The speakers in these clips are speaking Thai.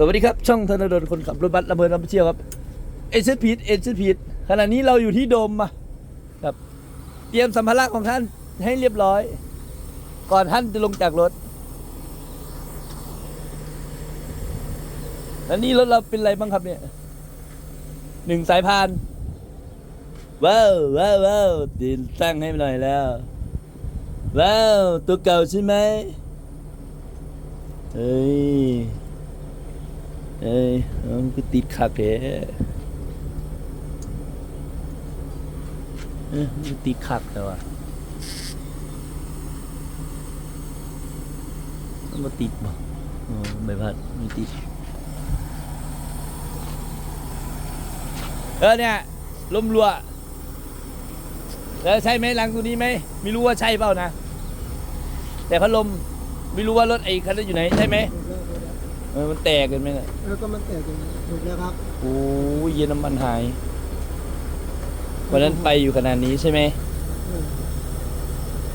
สวัสดีครับ ช่องธนดลคนขับรถบัสระเบิดลำเชียวครับเอเชพีดเอเชพีดขณะนี้เราอยู่ที่โดมมาครับ เตรียมสัมภาระของท่านให้เรียบร้อย ก่อนท่านจะลงจากรถแล้วนี่รถเราเป็นอะไรบ้างครับเนี่ยหนึ่งสายพานว้าวว้าวว้าวติดตั้งให้หน่อยแล้วว้าวตัวเก่าใช่ไหมเฮ้ย เอ้ยมันก็ติดขักแท้เอ้ยมันติดขักแต่ว่ามันมาติดบ่อ๋อใบพัดไม่ติด เออเนี่ยลมรัวแล้วใช่ไหมรังตัวนี้ไหมไม่รู้ว่าใช่เปล่านะ แต่พัดลมไม่รู้ว่ารถไอ้คันนั้นอยู่ไหนใช่ไหม เออมันแตกกันไหมเนี่ยแล้วก็มันแตกอย่างนี้ถูกแล้วครับโอ้ยเย็นน้ำมันหาย วันนั้นไปอยู่ขนาดนี้ใช่ไหมเออ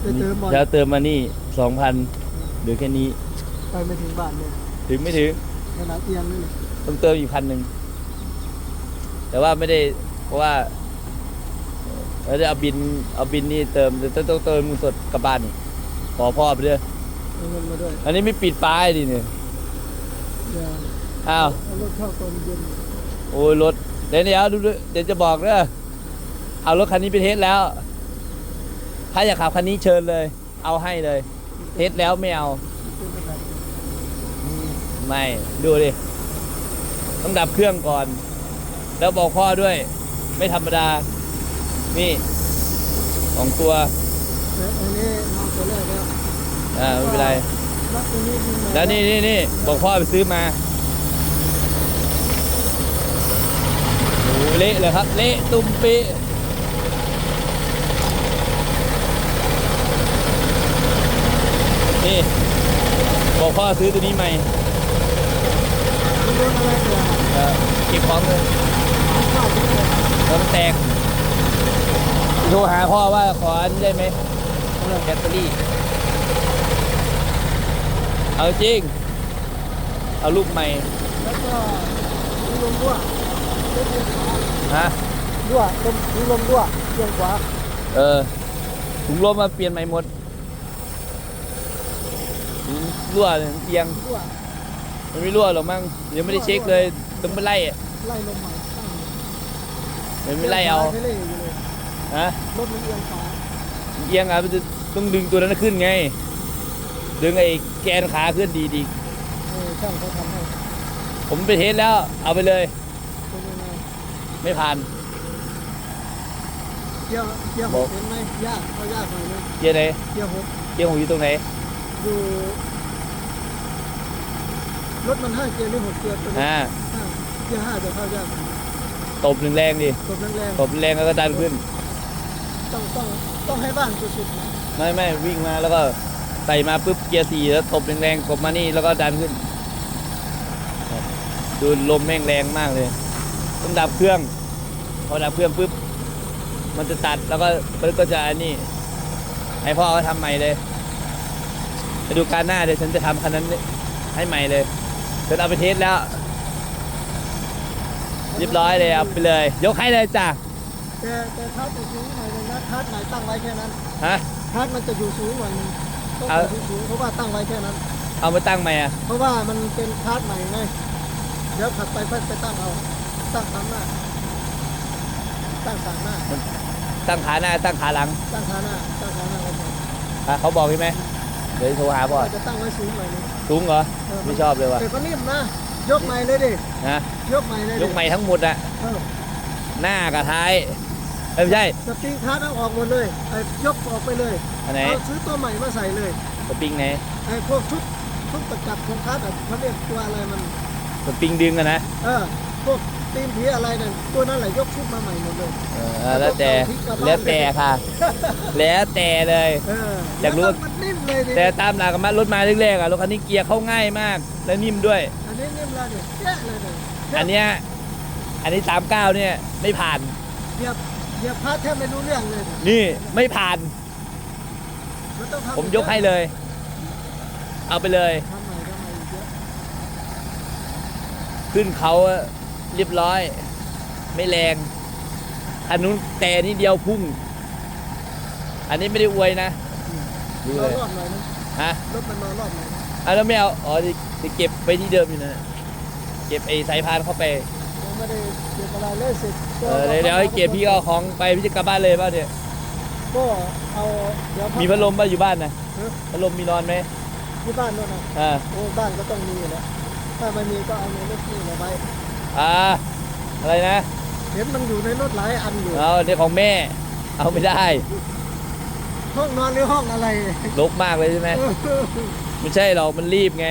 ไปเติมบอลแล้วเติมมานี่สองพันเหลือแค่นี้ ไปไม่ถึงบ้านเลยถึงไม่ถึง ขนาดเอียงนี่เลยต้องเติมอีกพันหนึ่ง แต่ว่าไม่ได้ เพราะว่าเออเราจะเอาบิน เอาบินนี่เติมแต่ต้องต้องเติมเงินสดกลับบ้านนี่ขอพ่อไปด้วยเอาเงินมาด้วย อันนี้ไม่ปิดป้ายดิเนี่ยเดี๋ยว อ้าวเอารถเข้าตอนเย็นโอ้ยรถเดี๋ยวเดี๋ยวดูดูเดี๋ยวจะบอกเด้อเอารถคันนี้ไปเทสแล้ว ถ้าอยากขับคันนี้เชิญเลย เอาให้เลย เทสแล้วไม่เอา เป็นไปได้ไม่ ดูดิ ต้องดับเครื่องก่อน แล้วบอกพ่อด้วย ไม่ธรรมดา นี่สองตัวแต่อันนี้มาตัวแรกแล้วอ่าไม่เป็นไร แล้วตัวนี้ยิงมาแล้วนี่นี่นี่บอกพ่อไปซื้อมาโอ้เละเลยครับ เละตุ้มเป๊ะนี่บอกพ่อซื้อตัวนี้ใหม่มันโดนอะไรเดี๋ยวเออเก็บของเลยเข้าไปเลยแล้วมันแตกโทรหาพ่อว่าขออันนี้ได้ไหมเรื่องแบตเตอรี่ เอาจริง เอาลูกใหม่แล้วก็ถุงลมด้วยเอียงขวาฮะด้วยลมถุงลมด้วยเอียงขวาเออถุงลมมาเปลี่ยนใหม่หมดถุงรั่วเลยเตียงด้วยมันไม่รั่วหรอกมั้งยังไม่ได้เช็คเลยต้องไปไล่อะไล่ลมใหม่ตั้งยังไม่ไล่เอาไม่ไล่อยู่เลยฮะรถมันเอียงขวาเอียงอะมันจะต้องดึงตัวนั้นขึ้นไง ดึงไอ้แกนขาขึ้นดีดีเออช่างเขาทำให้ๆผมไปเทสแล้ว เอาไปเลย เป็นยังไงไม่ผ่านเกียร์เกียร์หกเห็นไหมยากเขายากหน่อยนึงเกียร์ไหนเกียร์หกเกียร์หกอยู่ตรงไหนอยู่รถมันห้าเกียร์หรือหกเกียร์ตัวนี้อ่าห้าเกียร์ห้าจะเข้ายากตบแรงๆดิตบแรงตบแรงแล้วก็ดันขึ้น ๆต้องต้องต้องให้บ้างสุดๆนะไม่ไม่วิ่งมาแล้วก็ ใส่มาปุ๊บเกียร์สี่แล้วตบแรงๆตบมานี่แล้วก็ดันขึ้น ดูลมแม่งแรงมากเลยต้องดับเครื่อง พอดับเครื่องปุ๊บมันจะตัดแล้วก็มันก็จะอันนี้ให้พ่อเขาทำใหม่เลยไปดูการหน้าเดี๋ยวฉันจะทำคันนั้นให้ใหม่เลยฉันเอาไปเทสแล้วเรียบร้อยเลยเอาไปเลย ยกให้เลยจ้ะแต่แต่ทัดจะสูงหน่อยนึงนะทัดไหนตั้งไว้แค่นั้นฮะทัดมันจะอยู่สูงหน่อยนึง ต้องเอาไปสูงๆเพราะว่าตั้งไว้แค่นั้น เอามาตั้งใหม่อะเพราะว่ามันเป็นทัดใหม่ไงเดี๋ยวขัดไปค่อยไปตั้งเอา ตั้งขาหน้า ตั้งขาหน้า ตั้งขาหน้าตั้งขาหลังตั้งขาหน้า ตั้งขาหน้าไว้ก่อนอะเขาบอกใช่ไหมเดี๋ยวโทรหาพ่อเราจะตั้งไว้สูงหน่อยนึงสูงเหรอเออไม่ชอบเลยว่ะแต่ก็นิ่มนะ ยกใหม่เลยดิ นะยกใหม่เลยดิยกใหม่ทั้งหมดอะเออหน้ากับท้าย เอ้ยไม่ใช่ สปริงคัสเอาออกหมดเลยไอ้ยกออกไปเลยอันไหน เอาซื้อตัวใหม่มาใส่เลยสปริงไหนไอ้พวกชุดชุดประจับของคัสอะเขาเรียกตัวอะไรมัน สปริงดึงอะนะเออพวกตีนผีอะไรนั่นตัวนั้นแหละยกชุดมาใหม่หมดเลย เออเออแล้วแต่แล้วแต่ค่ะ แล้วแต่เลยเอออยากรู้ แล้วมันนิ่มเลยดิแต่ตามหลักกับมันรถมาแรกๆอะรถคันนี้เกียร์เข้าง่ายมาก และนิ่มด้วย อันนี้นิ่มแล้วเนี่ยแย่เลยเนี่ยอันเนี้ยอันนี้สามเก้าเนี่ยไม่ผ่าน เหยียบ เหยียบพัดแทบไม่รู้เรื่องเลยเนี่ยนี่ไม่ผ่านมันต้องทำผมยกให้เลย เอาไปเลย ทำใหม่ทำใหม่อีกเยอะขึ้นเขาอะเรียบร้อย ไม่แรงอันนู้นแต่นิดเดียวพุ่ง อันนี้ไม่ได้อวยนะดูรเลอบยรอบหน่อยนึงฮะรถมันนอนรอบหน่อยนึงอะแล้วไม่เอาอ๋อจะเก็บไปที่เดิมอยู่นะเก็บไอ้สายพานเข้าไปยัง ไม่ได้เก็บอะไรเลยสิเออเดี๋ยวเดี๋ยวให้เก็บพี่ก็เอาของไปพี่จะกลับบ้านเลยป่ะเนี่ย ก็เอาเดี๋ยวมีพัดลมป่ะอยู่บ้านนะเออพัดลมมีนอนไหมที่บ้านนู่นนะอ่า โอ้บ้านก็ต้องมีอยู่แล้วถ้าไม่มีก็เอาในรถนี่มาไว้อ่า อะไรนะ เห็นมันอยู่ในรถหลายอันอยู่ เอาเดี๋ยวของแม่ เอาไม่ได้ห้องนอนหรือห้องอะไรลกมากเลยใช่ไหม ไม่ใช่หรอกมันรีบไง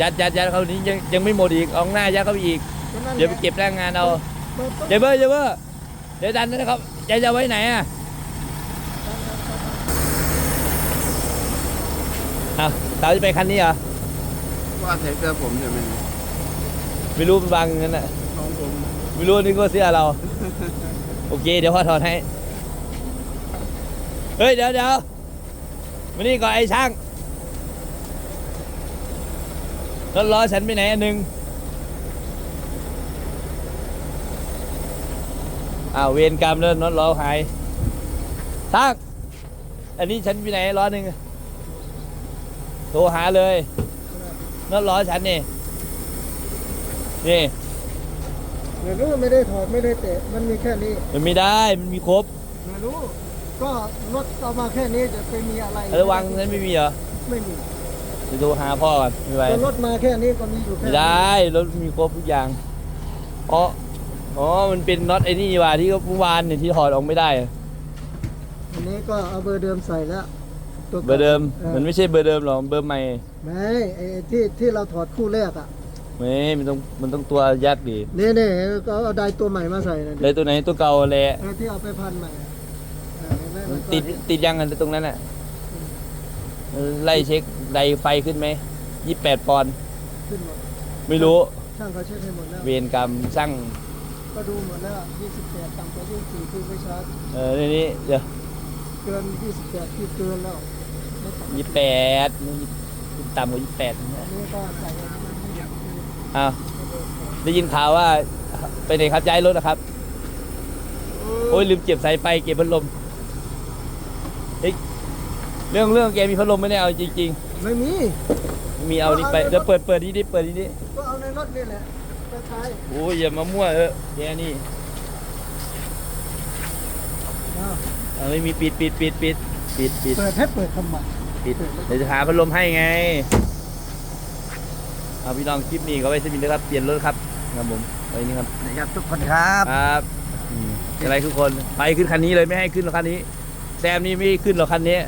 ยัดยัดยัดเขานี้ยังยังไม่หมดอีกเอาข้างหน้ายัดเข้าไปอีก เดี๋ยวไปเก็บแรงงานเอาเปิดเดี๋ยวเบอร์เดี๋ยวเบอร์เดี๋ยวดันนะครับยายจะเอาไว้ไหนอะเอาเต๋าจะไปคันนี้เหรอว่าแท็กเตอร์ผมจะเป็นไม่รู้มันบังงั้นน่ะของผมไม่รู้นี่ก็เสื้อเรา โอเค เดี๋ยวพ่อถอดให้เฮ้ยเดี๋ยวเดี๋ยวมานี่ก่อนไอ้ช่างรถล้อฉันไปไหนอันหนึ่ง อ้าวเวรกรรมแล้วรถล้อหายช่างอันนี้ฉันไปไหนล้อหนึ่งโทรหาเลยรถล้อฉันนี่นี่ไม่รู้ไม่ได้ถอดไม่ได้เตะมันมีแค่นี้มันไม่ได้มันมีครบไม่รู้ ก็รถเอามาแค่นี้จะไปมีอะไรระวังนั้นไม่มีเหรอไม่มีเดี๋ยวโทรหาพ่อก่อนไม่ไหวก็รถมาแค่นี้ก็มีอยู่แค่ไม่นี้ ได้รถมีครบทุกอย่างอ๋อ อ๋อ มันเป็นน็อตไอ้นี่นี่หว่าที่เมื่อวานเนี่ยที่ถอดออกไม่ได้อะอันนี้ก็เอาเบอร์เดิมใส่แล้วตัวเบอร์เดิมออมันไม่ใช่เบอร์เดิมหรอกเบอร์ใหม่ไม่ไอ้ที่ที่เราถอดคู่แรกอะไม่มันต้องมันต้องตัวยัดดินี่นี่ก็เอาไดตัวใหม่มาใส่นะเลยตัวไหนตัวเก่าแหละเออที่เอาไปพันใหม่อะเออเห็นไหมมันก็ติดติดยังกันตรงนั้นอะเออไล่เช็คไดไฟขึ้นไหมยี่แปดปอนด์ขึ้นหมดไม่รู้ ช่างเขาเช็คให้หมดแล้วเวรกรรมช่าง ก็ดูหมดแล้ว28ต่ำกว่า24คือไม่ชาร์จเออในนี้เดี๋ยวเกิน28คือเกินแล้วไม่ต่ำยี่แปดต่ำกว่ายี่แปดอันนี้ก็ใส่อันนี้ไม่อยากคืออ้าวได้ยินข่าวว่าไปไหนครับย้ายรถนะครับ โอ้ยลืมเก็บสายไฟเก็บพัดลมเฮ้ยเรื่องเรื่องแกมีพัดลมไม่ได้เอาจริง ไม่มี ๆ มีเอานี่ไปเดี๋ยวเปิดเปิดนี่ดิเปิดนี่ดิก็เอาในรถนี่แหละ ไปใช้โอ้ยอย่ามามั่วเออแกนี่อ้าวเอาไม่มีปิดปิดปิดปิดปิดปิดเปิดให้เปิดทำไมปิดเดี๋ยวจะหาพัดลมให้ไงเอาพี่น้องคลิปนี้ก็ไว้สมินนะครับเปลี่ยนรถครับครับผมไปนี่ครับนะครับทุกคนครับ ครับอืมอะไรทุกคนไปขึ้นคันนี้เลยไม่ให้ขึ้นหรอกคันนี้แซมนี่ไม่ขึ้นหรอกคันนี้